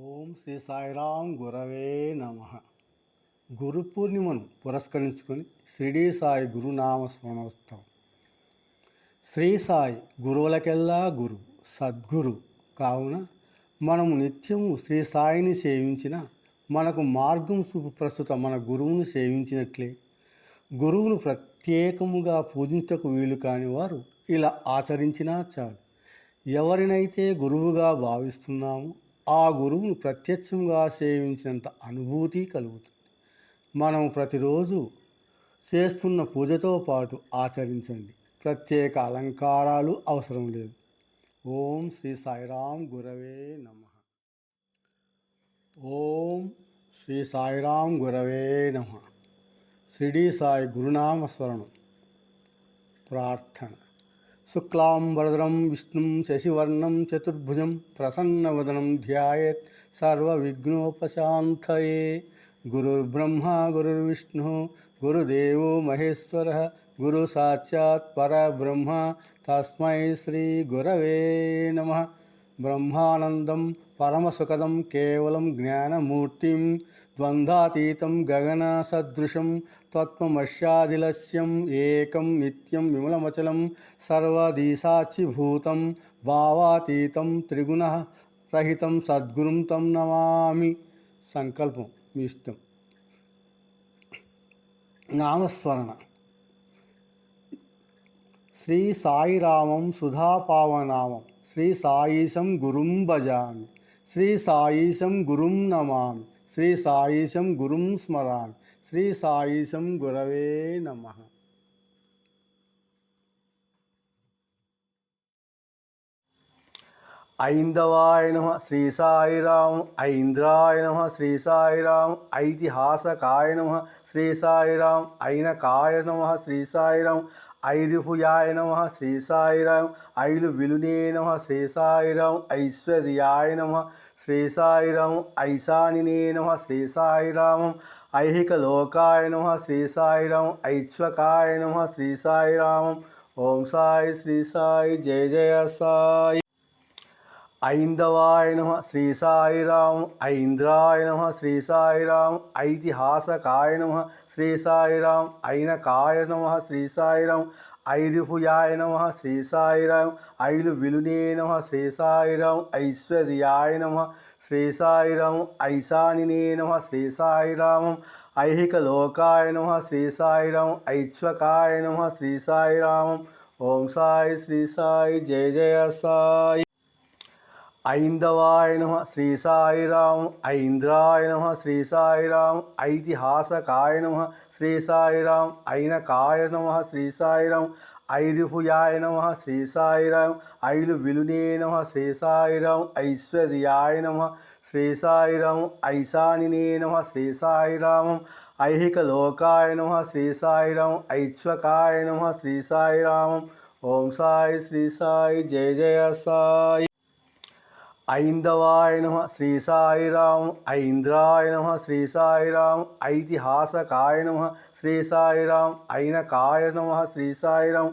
ఓం శ్రీ సాయిరాం గురవే నమ. గురు పూర్ణిమను పురస్కరించుకొని శ్రీడీ సాయి గురునామ స్మరణోత్సవం శ్రీ సాయి గురువులకెల్లా గురు సద్గురు. కావున మనము నిత్యము శ్రీ సాయిని సేవించిన మనకు మార్గం చూపు ప్రస్తుత మన గురువును సేవించినట్లే. గురువును ప్రత్యేకముగా పూజించకు వీలు కాని వారు ఇలా ఆచరించినా చాలు. ఎవరినైతే గురువుగా భావిస్తున్నామో ఆ గురువును ప్రత్యక్షంగా సేవించినంత అనుభూతి కలుగుతుంది. మనం ప్రతిరోజు చేస్తున్న పూజతో పాటు ఆచరించండి. ప్రత్యేక అలంకారాలు అవసరం లేదు. ఓం శ్రీ సాయిరాం గురవే నమ. ఓం శ్రీ సాయిరాం గురవే నమ. షిరిడి సాయి గురునామ స్మరణం ప్రార్థన. శుక్లాంబరదరం విష్ణుం శశివర్ణం చతుర్భుజం ప్రసన్నవదనం ధ్యాయేత్ సర్వవిఘ్నోపశాంతయే. గురుర్బ్రహ్మ గురుర్విష్ణు గురుదేవో మహేశ్వర గురు సాక్షాత్ పరబ్రహ్మ. తస్మై శ్రీ గురవే నమ. బ్రహ్మానందం పరమసుఖదం కేవలం జ్ఞానమూర్తిం ద్వంద్వాతీతం గగనసదృశం తత్వమస్యాదిలస్యం ఏకం నిత్యం విమలమచలం సర్వదీసాక్షిభూతం భావాతీతం త్రిగుణ రహితం సద్గురుం తం నమామి. సంకల్పం మీ ఇష్టం. నామస్మరణ. శ్రీ సాయిరామం సుధాపావనామం శ్రీ సాయిశం గురుం భజామి. శ్రీ సాయిశం గురుం నమామి శ్రీ సాయిశం గురుం స్మరామి శ్రీ సాయిశం గురవే నమ. ఐందవాయ నమ శ్రీ సాయిరాం ఐంద్రాయ నమ శ్రీ సాయిరాం ఐతిహాసకాయ నమ శ్రీ సాయిరాం ఐనకాయ నమ శ్రీ సాయిరాం ఐరిహుయాయ నమ శ్రీ సాయిరాం ఐలు విలునే నమ శ్రీ సాయిరాం ఐశ్వర్యాయ నమ శ్రీ సాయిరాం ఐశానినే నమ శ్రీ సాయిరామం ఐహిక లోకాయ నమ శ్రీ సాయిరాం ఐశ్వకాయ నమ శ్రీ సాయిరామం ఓం సాయి శ్రీ సాయి. జయ జయ సాయి. ఐందవాయ నమ శ్రీ సాయిరాం ఐంద్రాయ నమ శ్రీ సాయిరాం ఐతిహాసకాయ నమ శ్రీ సాయిరాం ఐనకాయ నమ శ్రీ సాయిరాం ఐరిహుయాయ నమ శ్రీ సాయిరాం ఐలు విలునే నమ శ్రీ సాయిరాం ఐశ్వర్యాయ నమ శ్రీ సాయిరాం ఐశానినే నమ శ్రీ సాయిరామం ఐహిక లోకాయ నమ శ్రీ సాయిరాం ఐశ్వకాయ నమ శ్రీ సాయిరామం ఓం సాయి శ్రీ సాయి జయ జయ సాయి. ఐందవాయ నమ శ్రీ సాయిరాం ఐంద్రాయ నమ శ్రీ సాయిరాం ఐతిహాసకాయ నమ శ్రీ సాయిరాం ఐనకాయ నమ శ్రీ సాయిరాం ఐరిహుయాయ నమ శ్రీ సాయిరాం ఐలు విలునే నమ శ్రీ సాయిరాం ఐశ్వర్యాయ నమ శ్రీ సాయిరాం ఐశానినే నమ శ్రీ సాయిరామం ఐహిక లోకాయ నమ శ్రీ సాయిరాం ఐశ్వకాయ నమ శ్రీ సాయిరామం ఓం సాయి శ్రీ సాయి జయ జయ సాయి ఐందవాయ నమ శ్రీ సాయిరాం ఐంద్రాయ నమ శ్రీ సాయిరాం ఐతిహాసకాయ నమ శ్రీ సాయిరాం ఐనకాయ నమ శ్రీ సాయిరాం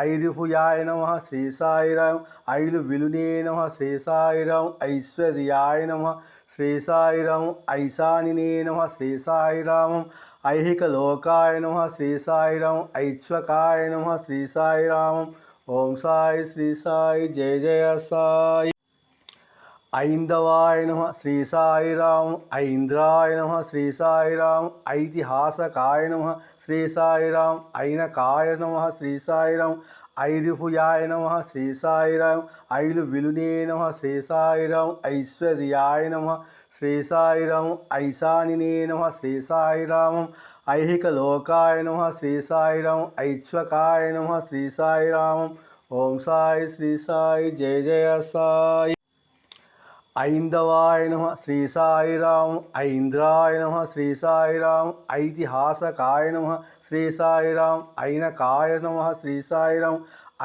ఐరిభుయాయ నమ శ్రీ సాయిరాం ఐలు విలునే నమ శ్రీ సాయిరాం ఐశ్వర్యాయ నమ శ్రీ సాయిరాం ఐశానినే నమ శ్రీ సాయిరామం ఐహిక లోకాయ నమ శ్రీ సాయిరాం ఐశ్వకాయ నమ శ్రీ సాయిరామం ఓం సాయి శ్రీ సాయి జయ జయ సాయి ఐందవాయ నమ శ్రీ సాయిరాం ఐంద్రాయ నమ శ్రీ సాయిరాం ఐతిహాసకాయ నమ శ్రీ సాయిరాం ఐనకాయ నమ శ్రీ సాయిరాం ఐరిభుయాయ నమ శ్రీ సాయిరాం ఐలు విలునే నమ శ్రీ సాయిరాం ఐశ్వర్యాయ నమ శ్రీ సాయిరాం ఐశానినే నమ శ్రీ సాయిరామం ఐహిక లోకాయ నమ శ్రీ సాయిరాం ఐశ్వకాయ నమ శ్రీ సాయిరామం ఓం సాయి శ్రీ సాయి జయ జయ సాయి ఐందవాయ నమ శ్రీ సాయిరాము ఐంద్రాయ నమ శ్రీ సాయిరాము ఐతిహాసకాయ నమ శ్రీ సాయిరాం ఐనకాయ నమ శ్రీ సాయిరాం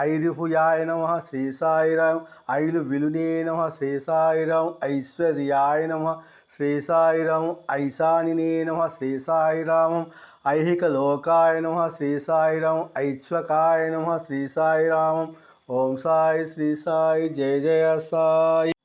ఐరిహుయాయ నమ శ్రీ సాయిరాం ఐలు విలునే నమ శ్రీ సాయిరాం ఐశ్వర్యాయ నమ శ్రీ సాయిరాం ఐశానినే నమ శ్రీ సాయిరామం ఐహిక లోకాయ నమ శ్రీ సాయిరాం ఐశ్వకాయ నమ శ్రీ సాయిరామం ఓం సాయి శ్రీ సాయి జయ జయ సాయి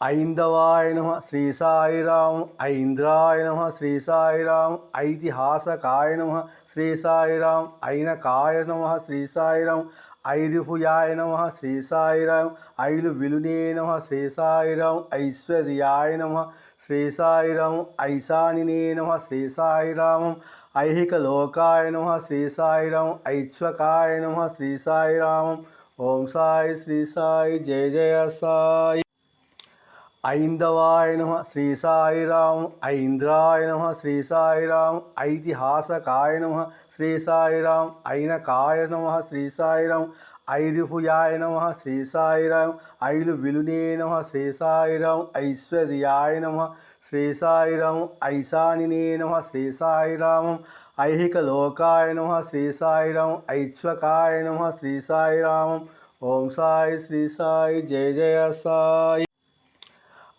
ఐందవాయ నమ శ్రీ సాయిరాము ఐంద్రాయ నమ శ్రీ సాయిరాము ఐతిహాసకాయ నమ శ్రీ సాయిరామ్ ఐనకాయ నమ శ్రీ సాయిరామ్ ఐరిహుయాయ నమ శ్రీ సాయిరాము ఐలు విలునే నమ శ్రీ సాయిరాము ఐశ్వర్యాయ నమ శ్రీ సాయిరాము ఐశానినే నమ శ్రీ సాయిరామం ఐహిక లోకాయ నమ శ్రీ సాయిరాము ఐశ్వకాయ నమ శ్రీ సాయిరామం ఓం సాయి శ్రీ సాయి జయ జయ సాయి ఐందవాయ నమ శ్రీ సాయిరాం ఐంద్రాయ నమ శ్రీ సాయిరాం ఐతిహాసకాయ నమ శ్రీ సాయిరాం ఐనకాయ నమ శ్రీ సాయిరాం ఐరిహుయాయ నమ శ్రీ సాయిరాం ఐలు విలునే నమ శ్రీ సాయిరాం ఐశ్వర్యాయ నమ శ్రీ సాయిరాం ఐశానినే నమ శ్రీ సాయిరామం ఐహిక లోకాయ నమ శ్రీ సాయిరాం ఐశ్వకాయ నమ శ్రీ సాయిరామం ఓం సాయి శ్రీ సాయి జయ జయ సాయి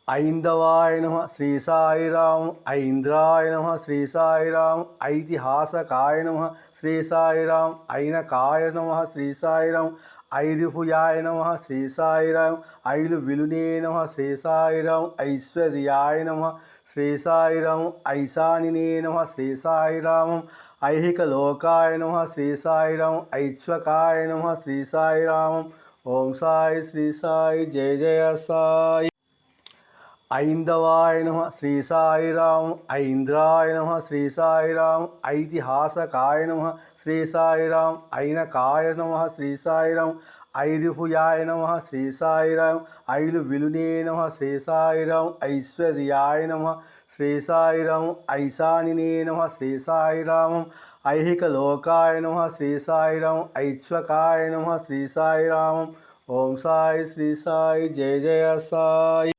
ఐందవాయ నమ శ్రీ సాయిరాం ఐంద్రాయ నమ శ్రీ సాయిరాం ఐతిహాసకాయ నమ శ్రీ సాయిరాం ఐనకాయ నమ శ్రీ సాయిరాం ఐరిహుయాయ నమ శ్రీ సాయిరాం ఐలు విలునే నమ శ్రీ సాయిరాం ఐశ్వర్యాయ నమ శ్రీ సాయిరాం ఐశానినే నమ శ్రీ సాయిరామం ఐహిక లోకాయ నమ శ్రీ సాయిరాం ఐశ్వకాయ నమ శ్రీ సాయిరామం ఓం సాయి శ్రీ సాయి జయ జయ సాయి ఐందవాయ నమ శ్రీ సాయిరాం ఐంద్రాయ నమ శ్రీ సాయిరాం ఐతిహాసకాయ నమ శ్రీ సాయిరాం ఐనకాయ నమ శ్రీ సాయిరాం ఐరిహుయాయ నమ శ్రీ సాయిరాం ఐలు విలునే నమ శ్రీ సాయిరాం ఐశ్వర్యాయ నమ శ్రీ సాయిరాం ఐశానినే నమ శ్రీ సాయిరామం ఐహిక లోకాయ నమ శ్రీ సాయిరాం ఐశ్వకాయ నమ శ్రీ సాయిరామం ఓం సాయి శ్రీ సాయి జయ జయ సాయి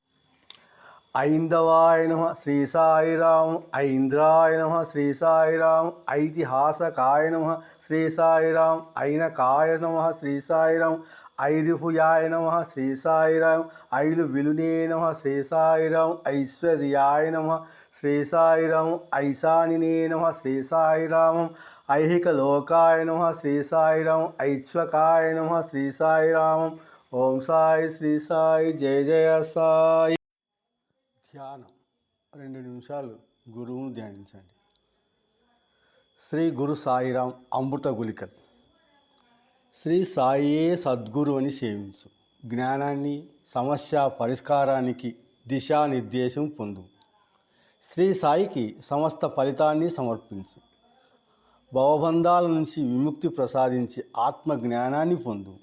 ఐందవాయ నమ శ్రీ సాయిరాం ఐంద్రాయ నమ శ్రీ సాయిరాం ఐతిహాసకాయ నమ శ్రీ సాయిరాం ఐనకాయ నమ శ్రీ సాయిరాం ఐరిహుయాయ నమ శ్రీ సాయిరాం ఐలు విలునే నమ శ్రీ సాయిరాం ఐశ్వర్యాయ నమ శ్రీ సాయిరాం ఐశానినే నమ శ్రీ సాయిరామం ఐహిక లోకాయ నమ శ్రీ సాయిరాం ఐశ్వకాయ నమ శ్రీ సాయిరామం ఓం సాయి శ్రీ సాయి జయ జయ సాయి ధ్యానం. రెండు నిమిషాలు గురువును ధ్యానించండి. శ్రీ గురు సాయిరాం అమృత గులికల్ శ్రీ సాయియే సద్గురు అని సేవించు. జ్ఞానాన్ని సమస్య పరిష్కారానికి దిశానిర్దేశం పొందు. శ్రీ సాయికి సమస్త ఫలితాన్ని సమర్పించు. భవబంధాల నుంచి విముక్తి ప్రసాదించి ఆత్మ జ్ఞానాన్ని పొందు.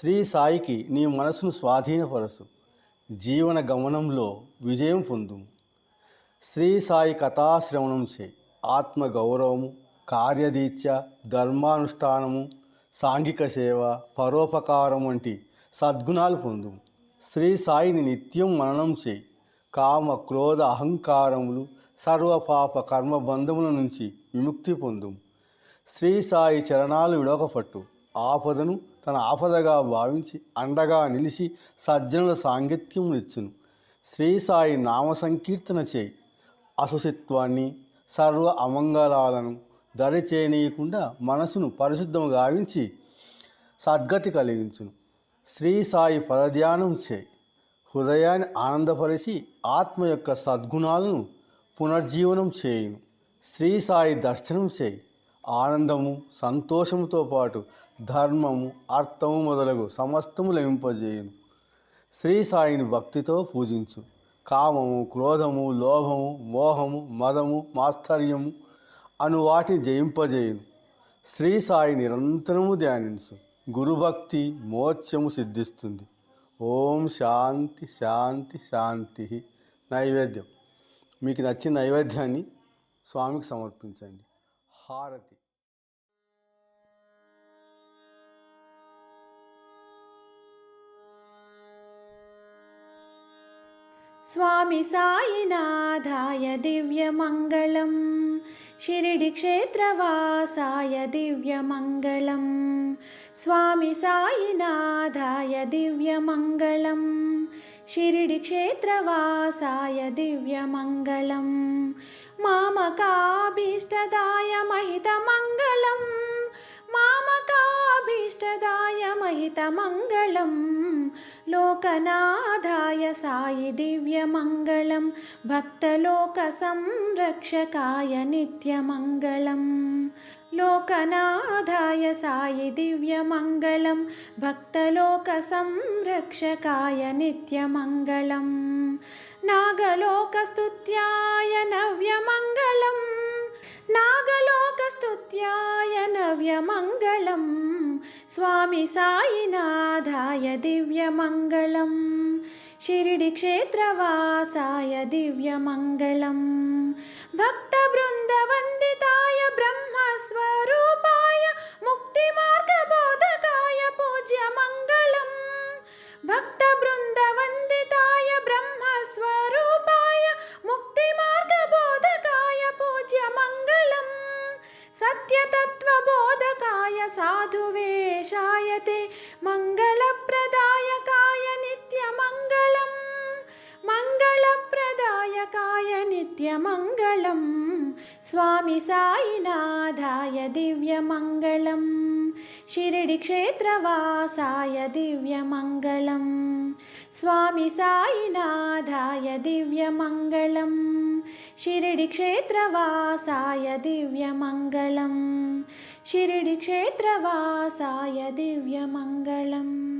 శ్రీ సాయికి నీ మనసును స్వాధీనపరచు. జీవన గమనంలో విజయం పొందు. శ్రీ సాయి కథాశ్రవణం చే ఆత్మ గౌరవము ధర్మానుష్ఠానము సాంఘిక సేవ పరోపకారం వంటి సద్గుణాలు పొందు. శ్రీ సాయిని నిత్యం మననం చేయి కామ క్రోధ అహంకారములు సర్వపాప కర్మబంధముల నుంచి విముక్తి పొందు. శ్రీ సాయి చరణాలు విడవకపట్టు. ఆపదను తన ఆపదగా భావించి అండగా నిలిచి సజ్జనుల సాంగత్యమునిచ్చును శ్రీ సాయి నామ సంకీర్తన చేయి. అసుసిత్వాన్ని సర్వ అమంగళాలను దరి చేయనీయకుండా మనసును పరిశుద్ధం గావించి సద్గతి కలిగించును. శ్రీ సాయి పదధ్యానం చేయి. హృదయాన్ని ఆనందపరిచి ఆత్మ యొక్క సద్గుణాలను పునర్జీవనం చేయును. శ్రీ సాయి దర్శనం చేయి. ఆనందము సంతోషముతో పాటు ధర్మము అర్థము మొదలగు సమస్తము లభింపజేయును. శ్రీ సాయిని భక్తితో పూజించు. కామము క్రోధము లోభము మోహము మదము మాత్సర్యము అను వాటిని జయింపజేయును. శ్రీ సాయి నిరంతరము ధ్యానించు. గురుభక్తి మోక్షము సిద్ధిస్తుంది. ఓం శాంతి శాంతి శాంతి నైవేద్యం. మీకు నచ్చిన నైవేద్యాన్ని స్వామికి సమర్పించండి. हारति। स्वामी सायिनाधाय दिव्यमङ्गलम्। शिरिडिक्षेत्रवासाय दिव्यमङ्गलम्। स्वामी सायिनाधाय दिव्यमङ्गलम्। शिरिडिक्षेत्रवासाय दिव्यमङ्गलम्। मामकाभीष्टदाय महितमङ्गलं मामकाभीष्टदाय महितमङ्गलं लोकनाथाय सायि दिव्यमङ्गलं भक्तलोकसंरक्षकाय नित्यमङ्गलम्। लोकनाथाय सायि दिव्यमङ्गलं भक्तलोकसंरक्षकाय नित्यमङ्गलम्। नागलोकस्तुत्याय नव्यमङ्गलम्। नागलोकस्तुत्याय नव्यमङ्गलं स्वामि सायिनाथाय दिव्यमङ्गलं शिरिडिक्षेत्रवासाय दिव्यमङ्गलम्। भक्तवृन्दवन्दिताय नित्यमङ्गलं स्वामि सायिनाथाय दिव्यमङ्गलं शिरिडिक्षेत्रवासाय दिव्यमङ्गलं स्वामि सायिनाथाय दिव्यमङ्गलं शिरिडिक्षेत्रवासाय दिव्यमङ्गलं शिरिडिक्षेत्रवासाय दिव्यमङ्गलम्